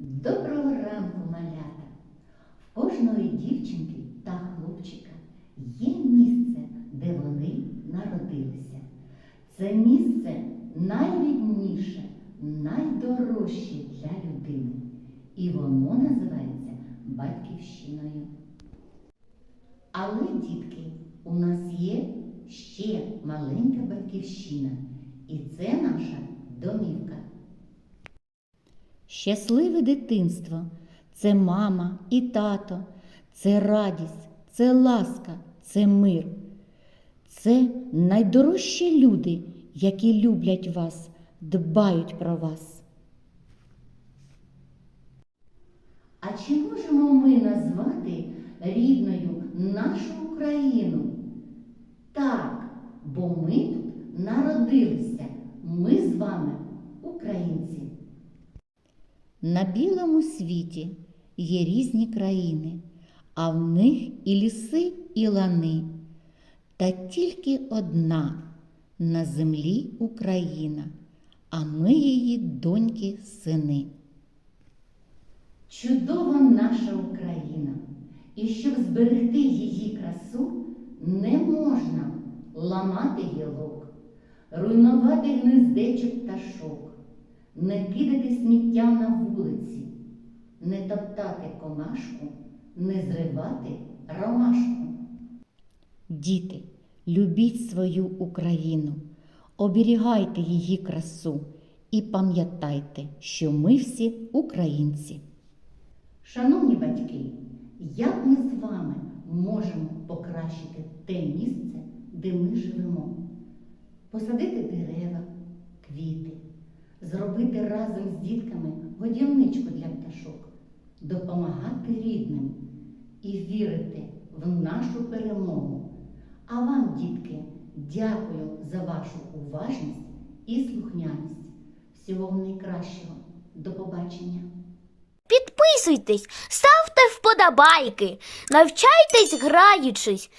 Доброго ранку, малята! В кожної дівчинки та хлопчика є місце, де вони народилися. Це місце найрідніше, найдорожче для людини. І воно називається батьківщиною. Але, дітки, у нас є ще маленька батьківщина, і це наша домівка. Щасливе дитинство це мама і тато, це радість, це ласка, це мир. Це найдорожчі люди, які люблять вас, дбають про вас. А чи можемо ми назвати рідною нашу Україну? Так, бо ми тут народилися. Ми з вами українці. На білому світі є різні країни, а в них і ліси, і лани. Та тільки одна на землі Україна, а ми її доньки сини. Чудова наша Україна, і щоб зберегти її красу, не можна ламати гілок, руйнувати гнездечок пташок, не кидати сміття на вулиці, не топтати комашку, не зривати ромашку. Діти, любіть свою Україну, оберігайте її красу і пам'ятайте, що ми всі українці. Шановні батьки, як ми з вами можемо покращити те місце, де ми живемо? Посадити дерева, квіти, зробити разом з дітками годівничку для пташок, допомагати рідним і вірити в нашу перемогу. А вам, дітки, дякую за вашу уважність і слухняність. Всього вам найкращого. До побачення! Підписуйтесь, ставте вподобайки, навчайтесь граючись